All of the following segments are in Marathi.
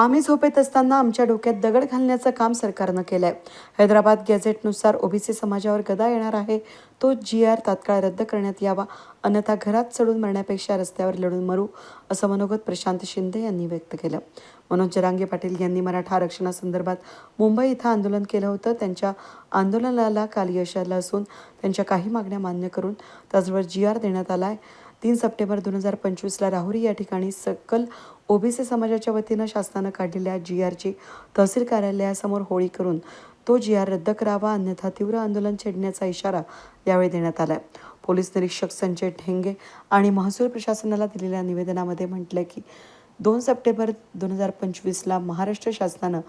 आम्ही झोपेत असताना आमच्या डोक्यात दगड घालण्याचं काम सरकारनं केलंय. हैदराबाद गॅझेटनुसार ओबीसी समाजावर गदा येणार आहे. तो जी आर तात्काळ रद्द करण्यात यावा. अन्यथा घरात चढून मरण्यापेक्षा रस्त्यावर लढून मरू असं मनोगत प्रशांत शिंदे यांनी व्यक्त केलं. मनोज जरांगे पाटील यांनी मराठा आरक्षणासंदर्भात मुंबई इथं आंदोलन केलं होतं. त्यांच्या आंदोलनाला काल यश आलं असून त्यांच्या काही मागण्या मान्य करून त्याचबरोबर जी आर देण्यात आला आहे तीन सप्टेंबर दोन हजार पंचवीसला राहुरी या ठिकाणी सकल ओबीसी समाजाच्या वतीनं शासनानं काढलेल्या जी आरची तहसील कार्यालयासमोर होळी करून तो जी आर रद्द करावा अन्यथा तीव्र आंदोलन छेडण्याचा इशारा यावेळी देण्यात आला पोलीस निरीक्षक संजय ढेंगे आणि महसूल प्रशासनाला दिलेल्या निवेदनामध्ये म्हटलंय की दोन सप्टेंबर दोन हजार पंचवीसला महाराष्ट्र शासनानं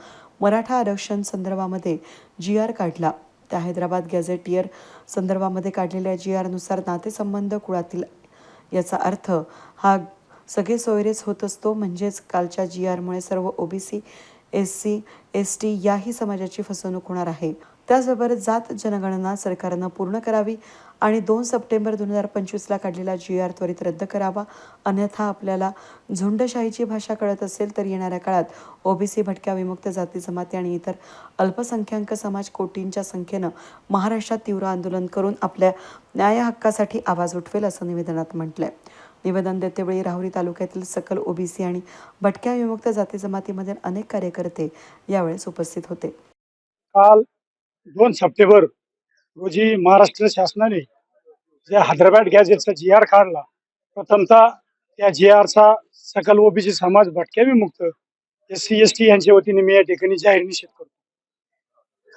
मराठा आरक्षण संदर्भामध्ये जी आर काढला. त्या हैदराबाद गॅझेटियर संदर्भामध्ये काढलेल्या जी आरनुसार नातेसंबंध कुळातील याचा अर्थ हा सगळे सोयरेच होत असतो. म्हणजेच कालच्या जी आरमुळे सर्व OBC S C S T याही समाजाची फसवणूक होणार आहे. त्याचबरोबर जात जनगणना सरकारनं पूर्ण करावी आणि दोन सप्टेंबर दोन हजार पंचवीसला काढलेला जी आर त्वरित रद्द करावा. अन्यथा आपल्याला झुंडशाहीची भाषा कळत असेल तर येणाऱ्या काळात ओबीसी भटक्या विमुक्त जाती जमाती आणि इतर अल्पसंख्याक समाज कोटींच्या संख्येनं महाराष्ट्रात तीव्र आंदोलन करून आपल्या न्याय हक्कासाठी आवाज उठवेल असं निवेदनात म्हटलंय. निवेदन देतेवेळी राहुरी तालुक्यातील सकल ओबीसी आणि भटक्या विमुक्त जाती जमातीमधील अनेक कार्यकर्ते यावेळेस उपस्थित होते. काल दोन सप्टेंबर रोजी महाराष्ट्र शासनाने जे हैदराबाद गॅझेटचा जी आर काढला प्रथमतः त्या जी आरचा सकल ओबीसी समाज भटक्यावी मुक्त एस सी एस टी यांच्या वतीने मी या ठिकाणी जाहीर निषेध करतो.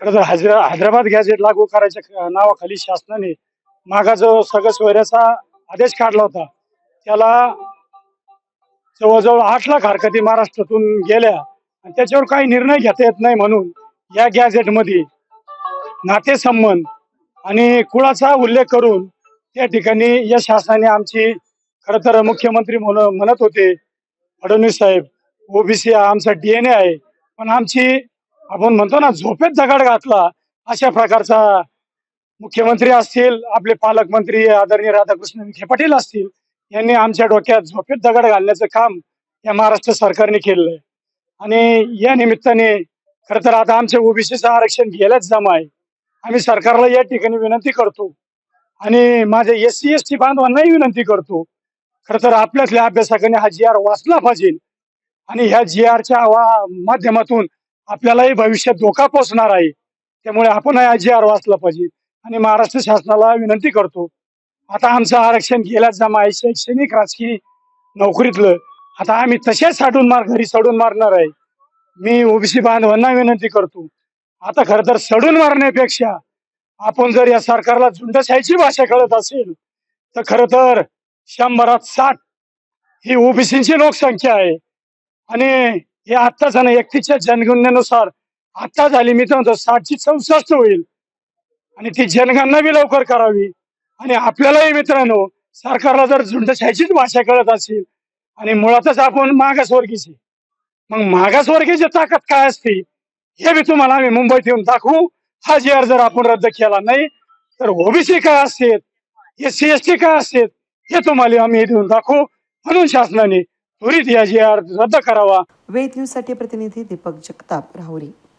खरं तर हैदरा हैदराबाद गॅझेट लागू करायच्या नावाखाली शासनाने मागा जो सगळ सोयऱ्याचा आदेश काढला होता. त्याला जवळजवळ आठ लाख हरकती महाराष्ट्रातून गेल्या आणि त्याच्यावर काही निर्णय घेता येत नाही म्हणून या गॅझेटमध्ये नातेसंबंध आणि कुळाचा उल्लेख करून त्या ठिकाणी या शासनाने आमची खरं तर मुख्यमंत्री म्हण- म्हणत होते फडणवीस साहेब ओबीसी आमचा डीएनए आहे पण आमची आपण म्हणतो ना झोपेत दगड घातला अशा प्रकारचा मुख्यमंत्री असतील आपले पालकमंत्री आदरणीय राधाकृष्ण विखे पाटील असतील यांनी आमच्या डोक्यात झोपेत दगड घालण्याचं काम या महाराष्ट्र सरकारने केलेलं आहे. आणि या निमित्ताने खर तर आता आमच्या ओबीसीचं आरक्षण गेल्याच जमा आहे आम्ही सरकारला या ठिकाणी विनंती करतो. आणि माझ्या एस सी एस टी बांधवांनाही विनंती करतो. खर तर आपल्यातल्या अभ्यासाकडे हा जी आर वाचला पाहिजे. आणि ह्या जी आरच्या माध्यमातून आपल्यालाही भविष्यात धोका पोचणार आहे. त्यामुळे आपण हा जी आर वाचला पाहिजे. आणि महाराष्ट्र शासनाला विनंती करतो. आता आमचं आरक्षण गेल्याच जमा आहे शैक्षणिक राजकीय नोकरीतलं आता आम्ही तसेच साठून मार घरी सडून मारणार आहे. मी ओबीसी बांधवांना विनंती करतो. आता खर तर सडून मारण्यापेक्षा आपण जर या सरकारला झुंडशाहीची भाषा कळत असेल तर खर तर शंभरात साठ ही ओबीसीची लोकसंख्या आहे. आणि हे आत्ताच ना एकतीसच्या जनगणनेनुसार आत्ता झाली मी तर म्हणतो साठची चौसष्ट होईल. आणि ती जनगणना बी लवकर करावी. आणि आपल्यालाही मित्रांनो सरकारला जर झुंडशाहीचीच भाषा कळत असेल आणि मुळातच आपण मागासवर्गीची. मग मागासवर्गीची ताकद काय असते? हे बी तुम्हाला आम्ही मुंबईत येऊन दाखवू. हा जी आर जर आपण रद्द केला नाही तर ओबीसी काय असते? एस सी एस टी काय असते? हे तुम्हाला आम्ही देऊन दाखवू. म्हणून शासनाने त्वरित या जी आर रद्द करावा. वेद न्यूजसाठी प्रतिनिधी दीपक जगताप राहुरी.